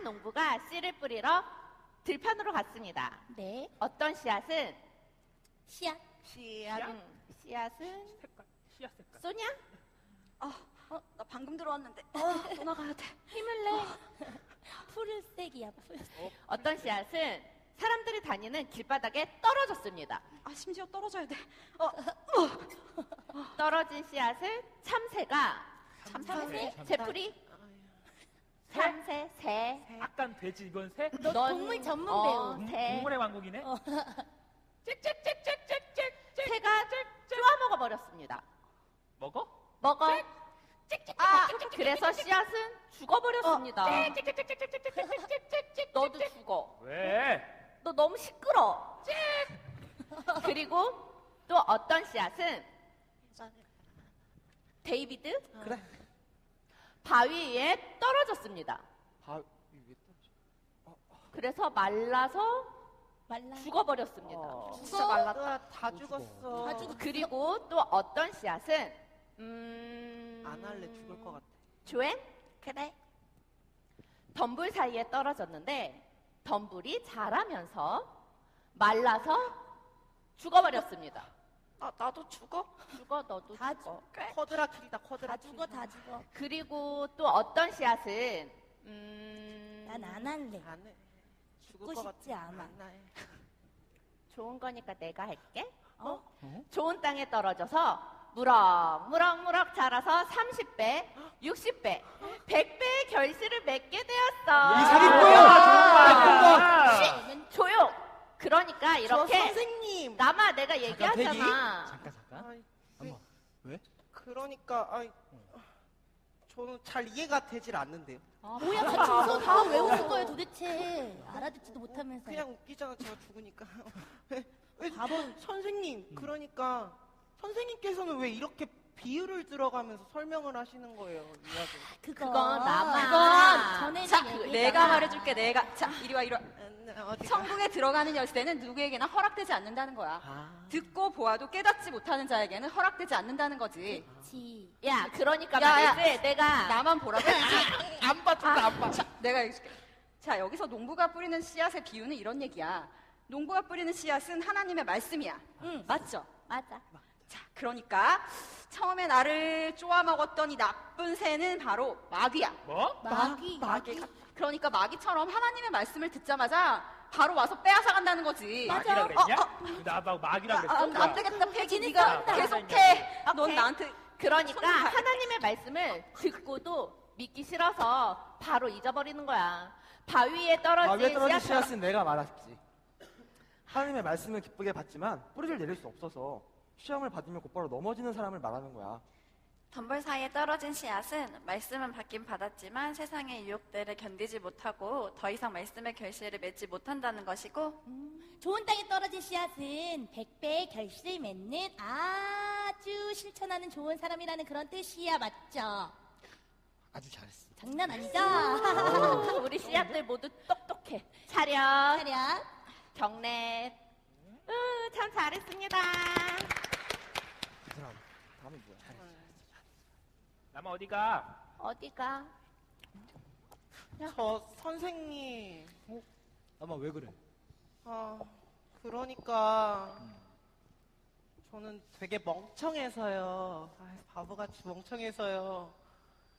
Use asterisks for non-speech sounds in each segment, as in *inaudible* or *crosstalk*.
한 농부가 씨를 뿌리러 들판으로 갔습니다. 네. 어떤 씨앗은 씨앗. 씨앗. 음, 씨앗은 색깔, 씨앗 색깔. 쏘냐? 어, 나 방금 들어왔는데. 어, 또 나가야 돼. 힘을 내. 푸른색이야, 푸른색. 어떤 씨앗은 사람들이 다니는 길바닥에 떨어졌습니다. 아, 심지어 떨어져야 돼. 어, 떨어진 씨앗을 참새가 참새? 새풀이 참새 새 약간 돼지 이건 새? 너 넌- 동물 전문 어, 배우. 동- 새. 동물의 왕국이네. 어. 새가 쪼아 먹어 버렸습니다. 먹어? 먹어. 아, 그래서 씨앗은 죽어버렸습니다. 너도 죽어. 왜? 너 너무 시끄러. 그리고 또 어떤 씨앗은 데이비드 그래. 바위 위에 떨어졌습니다. 바 위에 떨어져. 그래서 말라서 말라. 죽어버렸습니다. 어. 진짜 말랐다. 으아, 다 죽었어. 다 죽었어. 그리고 또 어떤 씨앗은 음... 안 할래 죽을 것 같아. 조엔 그래. 덤불 사이에 떨어졌는데 덤불이 자라면서 말라서 죽어버렸습니다. 아, 나도 죽어? 죽어 너도 다 죽어. 쿼드라 킬이다 쿼드라 다 죽어, 다 죽어. 그리고 또 어떤 씨앗은 음... 난 안 할래. 안 해. 죽을 죽고 것 싶지. 않아. 안 해. 좋은 거니까 내가 할게. 어? 좋은 땅에 떨어져서 무럭 무럭 무럭 자라서 30배, 60배, 100배의 결실을 맺게 되었어. 이 사기꾼이야! 아, 면 조용. 그러니까 저 이렇게 선생님. 남아 내가. 얘기하잖아. 잠깐 잠깐. 아이, 엄마, 왜? 그러니까 아이, 저는 잘 이해가 되질 않는데요. 뭐야, 같이 웃어. 다 외우는 거예요, 도대체. 알아듣지도 못하면서. 그냥 웃기잖아 제가 죽으니까. *laughs* 왜, 왜 바보. 선생님 그러니까 선생님께서는 왜 이렇게 비유를 들어가면서 설명을 하시는 거예요 이야기. 그거. 그건 나만. 그건 전에 자, 얘기잖아. 내가 말해줄게, 내가. 자, 이리 와, 이리 와. 어디가? 천국에 들어가는 열쇠는 누구에게나 허락되지 않는다는 거야. 아. 듣고 보아도 깨닫지 못하는 자에게는 허락되지 않는다는 거지. 그치. 야, 그러니까 야, 야. 말이지. 내가 나만 보라고? 안 봐준다 안 봐. 자, 내가 얘기해줄게. 자, 여기서 농부가 뿌리는 씨앗의 비유는 이런 얘기야. 농부가 뿌리는 씨앗은 하나님의 말씀이야. 응. 맞죠? 맞아. 자, 그러니까 처음에 나를 쪼아 먹었던 이 나쁜 새는 바로 마귀야. 뭐? 마귀. 마귀가. 그러니까 마귀처럼 하나님의 말씀을 듣자마자 바로 와서 빼앗아 간다는 거지. 마귀라 그랬냐? 나막 마귀라 아, 그랬어. 아, 안 되겠다, 패기. 네가. 계속해. 넌 오케이. 나한테 그러니까 하나님의 말씀을 듣고도 믿기 싫어서 바로 잊어버리는 거야. 바위에 떨어진 바위에 떨어진 씨앗처럼 씨앗은 내가 말했지. 하나님의 말씀을 기쁘게 받지만 뿌리를 내릴 수 없어서 시험을 받으면 곧바로 넘어지는 사람을 말하는 거야. 덤불 사이에 떨어진 씨앗은 말씀은 받긴 받았지만 세상의 유혹들을 견디지 못하고 더 이상 말씀의 결실을 맺지 못한다는 것이고 좋은 땅에 떨어진 씨앗은 100배의 결실 맺는 아주 실천하는 좋은 사람이라는 그런 뜻이야, 맞죠? 아주 잘했어. 장난 아니죠? *laughs* 우리 씨앗들 모두 똑똑해. 차렷, 차렷. 경례. 으, 참 잘했습니다. 다음에 뭐야? 잘했어. 나만 어디가? 어디가? 저 선생님. 아마 왜 그래? 아 그러니까 저는 되게 멍청해서요. 아, 바보같이 멍청해서요.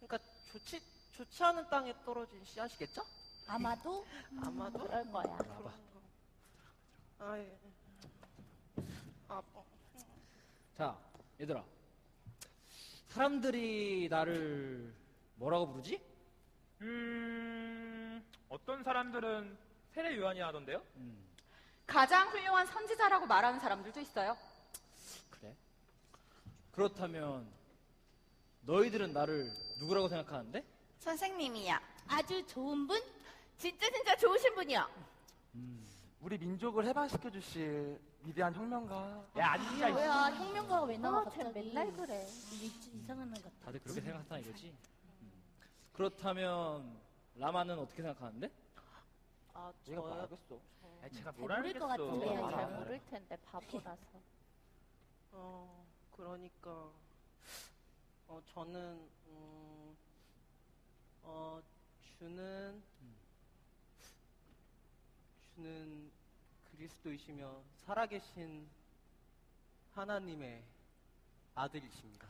그러니까 좋지 좋지 않은 땅에 떨어진 씨앗이겠죠? 아마도 아마도 그럴 거야. 그런 거. 아, 예. 아, 어. 자, 얘들아. 사람들이 나를 뭐라고 부르지? 음, 어떤 사람들은 세례 요한이 하던데요? 음, 가장 훌륭한 선지자라고 말하는 사람들도 있어요. 그래. 그렇다면 너희들은 나를 누구라고 생각하는데? 선생님이야. 아주 좋은 분? 진짜 진짜 좋으신 분이야. 음, 우리 민족을 해방시켜 주실 위대한 혁명가. 야, 아니야. 뭐야, 혁명가가 왜 나와, 어, 쟤 갑자기. 맨날 그래. 이- 이상한 애 같아. 다들 그렇게 생각한다 이거지? 음. 그렇다면 라마는 어떻게 생각하는데? 아, 얘가 저요? 말하겠어. 야, 제가 잘 뭘 모를 것 알겠어. 같은데. 네, 잘 알아. 모를 텐데 바보라서. 어, 그러니까 어, 저는 음, 어, 주는 주는 그리스도이시며 살아계신 하나님의 아들이십니다.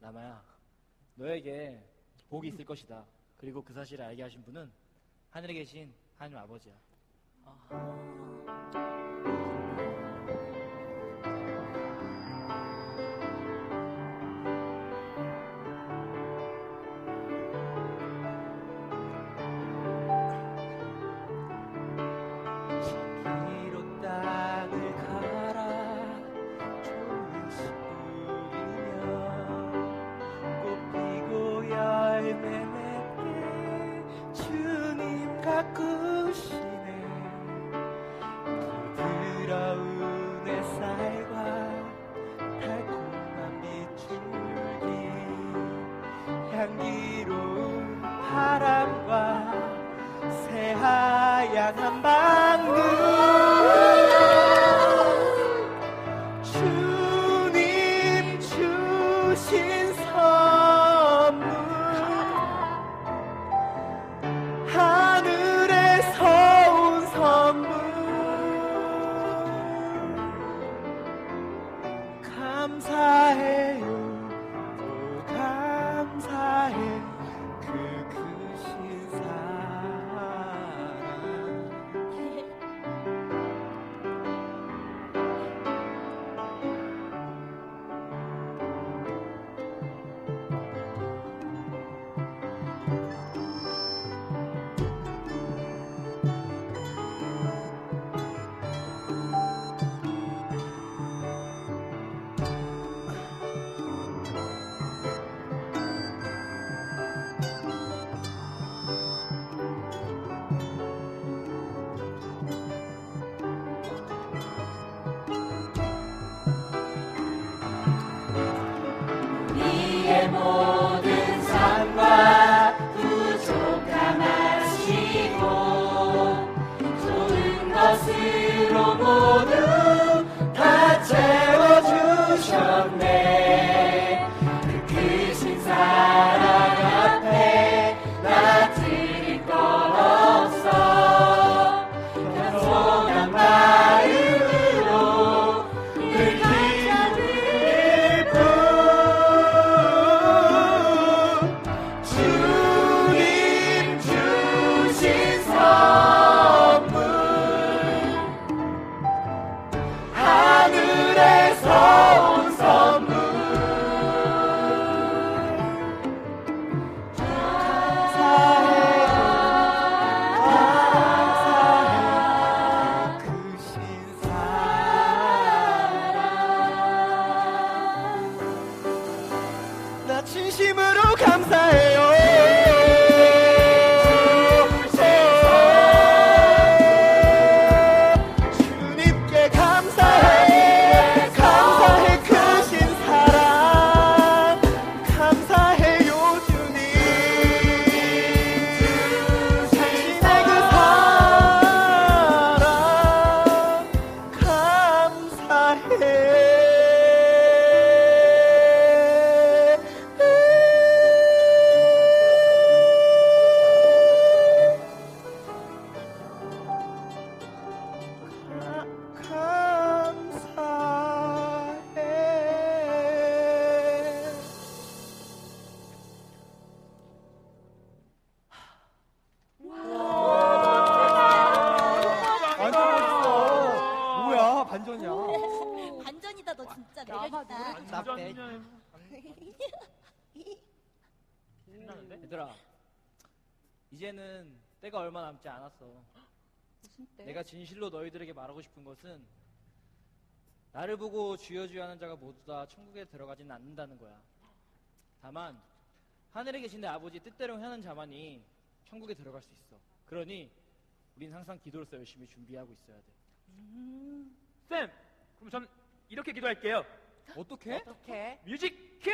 라마야, 너에게 복이 있을 것이다. 그리고 그 사실을 알게 하신 분은 하늘에 계신 하나님 아버지야. 위 좋은 얘들아, 이제는 때가 얼마 남지 않았어. 무슨 때? 내가 진실로 너희들에게 말하고 싶은 것은 나를 보고 주여 주여 하는 자가 모두 다 천국에 들어가지는 않는다는 거야. 다만 하늘에 계신 내 아버지 뜻대로 하는 자만이 천국에 들어갈 수 있어. 그러니 우린 항상 기도로서 열심히 준비하고 있어야 돼. 쌤, 그럼 전 이렇게 기도할게요. 어떻게? 어떻게? 뮤직 큐!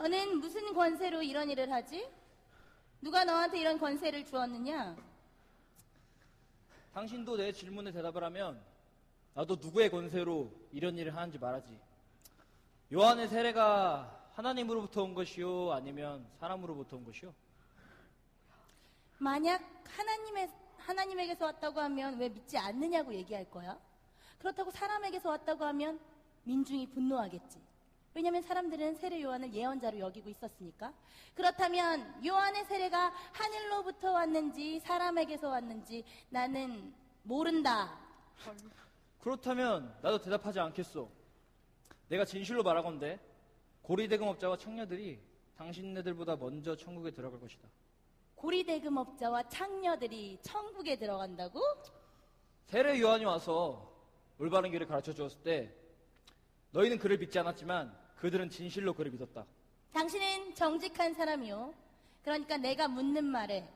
너는 무슨 권세로 이런 일을 하지? 누가 너한테 이런 권세를 주었느냐? 당신도 내 질문에 대답을 하면 나도 누구의 권세로 이런 일을 하는지 말하지. 요한의 세례가 하나님으로부터 온 것이요 아니면 사람으로부터 온 것이요? 만약 하나님의, 하나님에게서 왔다고 하면 왜 믿지 않느냐고 얘기할 거야? 그렇다고 사람에게서 왔다고 하면 민중이 분노하겠지. 왜냐하면 사람들은 세례 요한을 예언자로 여기고 있었으니까. 그렇다면 요한의 세례가 하늘로부터 왔는지 사람에게서 왔는지 나는 모른다. 그렇다면 나도 대답하지 않겠소. 내가 진실로 말하건대 고리대금업자와 창녀들이 당신네들보다 먼저 천국에 들어갈 것이다. 고리대금업자와 창녀들이 천국에 들어간다고? 세례 요한이 와서 올바른 길을 가르쳐 주었을 때 너희는 그를 믿지 않았지만 그들은 진실로 그를 믿었다. 당신은 정직한 사람이요. 그러니까 내가 묻는 말에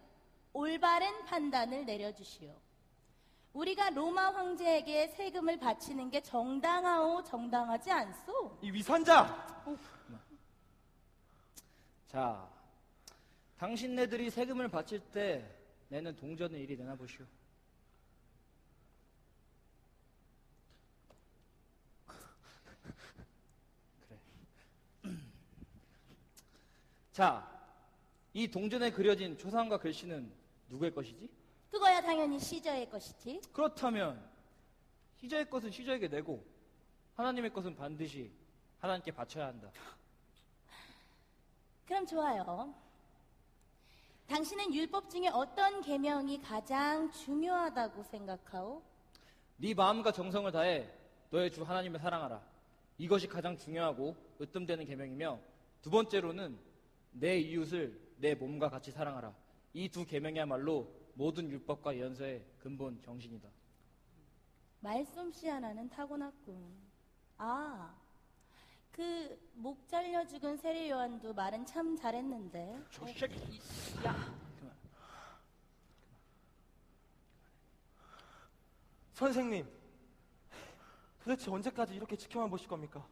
올바른 판단을 내려주시오. 우리가 로마 황제에게 세금을 바치는 게 정당하오, 정당하지 않소? 이 위선자! 자, 당신네들이 세금을 바칠 때 내는 동전을 이리 내놔보시오. 자, 이 동전에 그려진 초상과 글씨는 누구의 것이지? 그거야 당연히 시저의 것이지. 그렇다면 시저의 것은 시저에게 내고 하나님의 것은 반드시 하나님께 바쳐야 한다. *laughs* 그럼 좋아요. 당신은 율법 중에 어떤 계명이 가장 중요하다고 생각하오? 네 마음과 정성을 다해 너의 주 하나님을 사랑하라. 이것이 가장 중요하고 으뜸되는 계명이며 두 번째로는 내 이웃을 내 몸과 같이 사랑하라. 이 두 계명이야말로 모든 율법과 연서의 근본 정신이다. 말솜씨 하나는 타고났군. 아, 그 목 잘려 죽은 세례 요한도 말은 참 잘했는데. 저 새끼. 선생님, 도대체 언제까지 이렇게 지켜만 보실 겁니까?